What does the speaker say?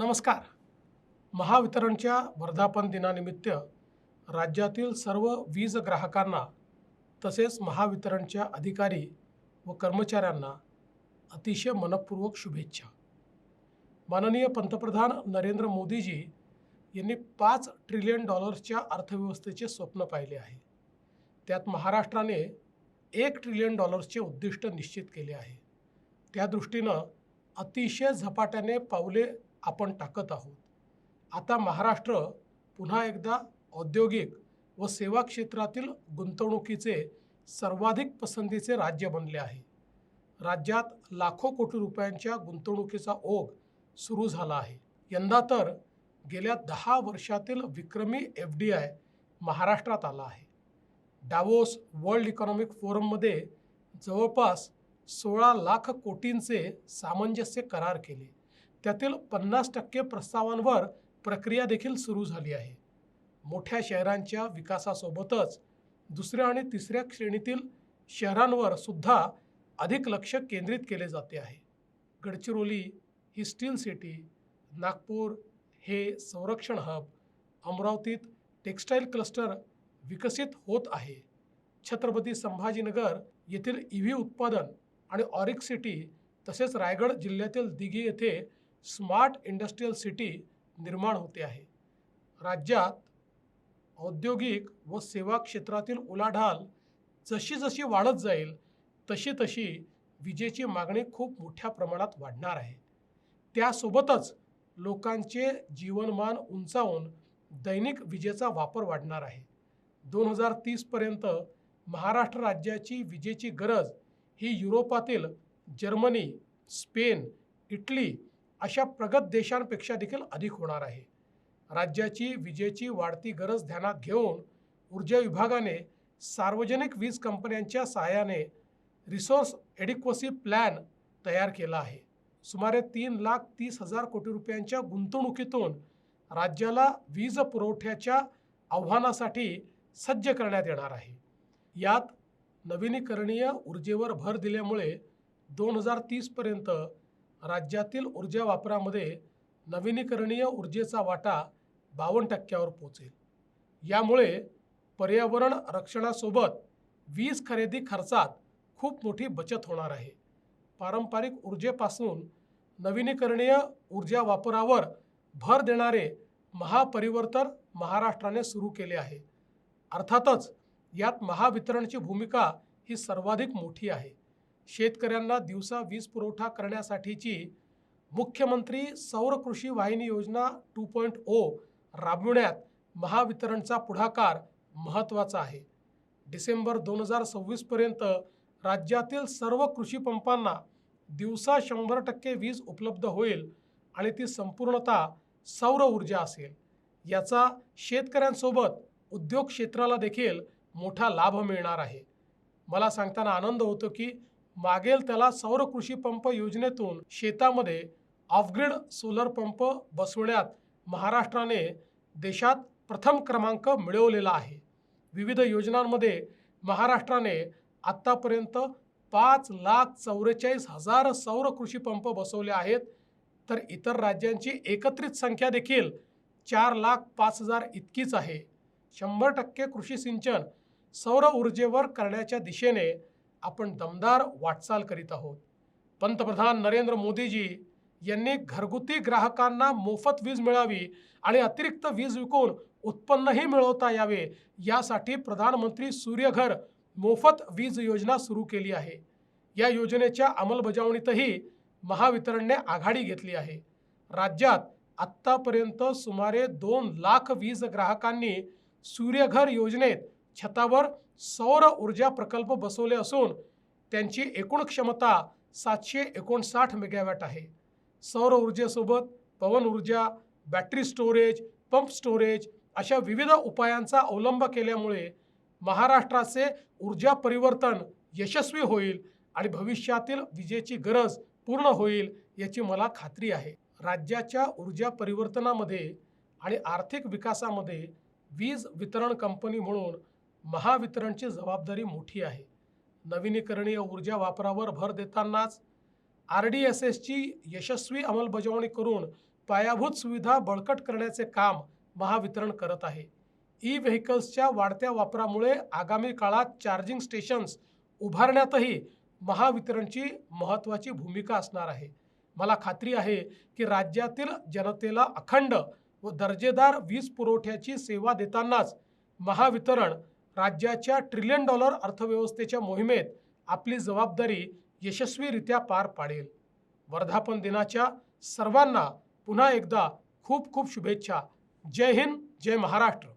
नमस्कार. महावितरणच्या वर्धापन दिनानिमित्त राज्यातील सर्व वीज ग्राहकांना तसेच महावितरणच्या अधिकारी व कर्मचाऱ्यांना अतिशय मनपूर्वक शुभेच्छा. माननीय पंतप्रधान नरेंद्र मोदीजी यांनी पाच ट्रिलियन डॉलर्सच्या अर्थव्यवस्थेचे स्वप्न पाहिले आहे. त्यात महाराष्ट्राने एक ट्रिलियन डॉलर्सचे उद्दिष्ट निश्चित केले आहे. त्या दृष्टीनं अतिशय झपाट्याने पावले आपण टाकत आहोत. आता महाराष्ट्र पुन्हा एकदा औद्योगिक व सेवा क्षेत्रातील गुंतवणुकीचे सर्वाधिक पसंतीचे राज्य बनले आहे. राज्यात लाखो कोटी रुपयांच्या गुंतवणुकीचा ओघ सुरू झाला आहे. यंदा तर गेल्या दहा वर्षातील विक्रमी एफ डी आय महाराष्ट्रात आला आहे. डावोस वर्ल्ड इकॉनॉमिक फोरममध्ये जवळपास सोळा लाख कोटींचे सामंजस्य करार केले. त्यातील पन्नास टक्के प्रस्तावांवर प्रक्रिया देखील सुरू झाली आहे. मोठ्या शहरांच्या विकासासोबतच दुसऱ्या आणि तिसऱ्या श्रेणीतील शहरांवर सुद्धा अधिक लक्ष केंद्रित केले जाते आहे. गडचिरोली ही स्टील सिटी नागपूर हे संरक्षण हब अमरावतीत टेक्स्टाईल क्लस्टर विकसित होत आहे. छत्रपती संभाजीनगर येथील ई व्ही उत्पादन आणि ऑरिक सिटी तसेच रायगड जिल्ह्यातील दिघी येथे स्मार्ट इंडस्ट्रीयल सिटी निर्माण होते आहे. राज्यात औद्योगिक व सेवा क्षेत्रातील उलाढाल जशी जशी वाढत जाईल तशी तशी विजेची मागणी खूप मोठ्या प्रमाणात वाढणार आहे. त्यासोबतच लोकांचे जीवनमान उंचावून दैनिक विजेचा वापर वाढणार आहे. दोन हजार तीसपर्यंत महाराष्ट्र राज्याची विजेची गरज ही युरोपातील जर्मनी स्पेन इटली अशा प्रगत देशांपेक्षा देखील अधिक होणार आहे. राज्याची विजेची वाढती गरज ध्यानात घेऊन ऊर्जा विभागाने सार्वजनिक वीज कंपन्यांच्या सहाय्याने रिसोर्स एडिक्वसी प्लॅन तयार केला आहे. सुमारे तीन लाख तीस हजार कोटी रुपयांच्या गुंतवणुकीतून राज्याला वीज पुरवठ्याच्या आव्हानासाठी सज्ज करण्यात येणार आहे. यात नवीनीकरणीय ऊर्जेवर भर दिल्यामुळे दोन हजार तीसपर्यंत राज्यातील ऊर्जा वापरामध्ये नवीनीकरणीय ऊर्जेचा वाटा बावन्न टक्क्यावर पोचेल. यामुळे पर्यावरण रक्षणासोबत वीज खरेदी खर्चात खूप मोठी बचत होणार आहे. पारंपरिक ऊर्जेपासून नवीनीकरणीय ऊर्जा वापरावर भर देणारे महापरिवर्तन महाराष्ट्राने सुरू केले आहे. अर्थातच यात महावितरणची भूमिका ही सर्वाधिक मोठी आहे. शेतकऱ्यांना दिवसा वीज पुरवठा करण्यासाठीची मुख्यमंत्री सौर कृषी वाहिनी योजना टू पॉईंट ओ राबविण्यात महावितरणचा पुढाकार महत्त्वाचा आहे. डिसेंबर दोन हजार सव्वीसपर्यंत राज्यातील सर्व कृषी पंपांना दिवसा शंभर टक्के वीज उपलब्ध होईल आणि ती संपूर्णतः सौर ऊर्जा असेल. याचा शेतकऱ्यांसोबत उद्योग क्षेत्राला देखील मोठा लाभ मिळणार आहे. मला सांगताना आनंद होतो की मागेल त्याला सौर कृषी पंप योजनेतून शेतामध्ये ऑफग्रिड सोलर पंप बसवण्यात महाराष्ट्राने देशात प्रथम क्रमांक मिळवलेला आहे. विविध योजनांमध्ये महाराष्ट्राने आत्तापर्यंत पाच लाख चौवेचाळीस हजार सौर कृषी पंप बसवले आहेत. तर इतर राज्यांची एकत्रित संख्या देखील चार लाख पाच हजार इतकीच आहे. शंभर टक्के कृषी सिंचन सौर ऊर्जेवर करण्याच्या दिशेने आपण दमदार वाटचाल करीत आहोत. पंतप्रधान नरेंद्र मोदीजी यांनी घरगुती ग्राहकांना मोफत वीज मिळावी आणि अतिरिक्त वीज विकून उत्पन्नही मिळवता यावे यासाठी प्रधानमंत्री सूर्यघर मोफत वीज योजना सुरू केली आहे. या योजनेच्या अंमलबजावणीतही महावितरणने आघाडी घेतली आहे. राज्यात आत्तापर्यंत सुमारे दोन लाख वीज ग्राहकांनी सूर्यघर योजनेत छतावर सौर ऊर्जा प्रकल्प बसवले असून त्यांची एकूण क्षमता सातशे एकोणसाठ मेगावॅट आहे. सौर ऊर्जेसोबत पवन ऊर्जा बॅटरी स्टोरेज पंप स्टोरेज अशा विविध उपायांचा अवलंब केल्यामुळे महाराष्ट्राचे ऊर्जा परिवर्तन यशस्वी होईल आणि भविष्यातील विजेची गरज पूर्ण होईल याची मला खात्री आहे. राज्याच्या ऊर्जा परिवर्तनामध्ये आणि आर्थिक विकासामध्ये वीज वितरण कंपनी म्हणून महावितरणची जबाबदारी मोठी आहे. नवीनीकरणीय ऊर्जा वापरावर भर देतानाच आर डी एस एसची यशस्वी अंमलबजावणी करून पायाभूत सुविधा बळकट करण्याचे काम महावितरण करत आहे. ई व्हेकल्सच्या वाढत्या वापरामुळे आगामी काळात चार्जिंग स्टेशन्स उभारण्यातही महावितरणची महत्त्वाची भूमिका असणार आहे. मला खात्री आहे की राज्यातील जनतेला अखंड व दर्जेदार वीज पुरवठ्याची सेवा देतानाच महावितरण राज्याच्या ट्रिलियन डॉलर अर्थव्यवस्थेच्या मोहिमेत आपली जबाबदारी यशस्वीरित्या पार पाडेल. वर्धापन दिनाच्या सर्वांना पुन्हा एकदा खूप खूप शुभेच्छा. जय हिंद जय महाराष्ट्र.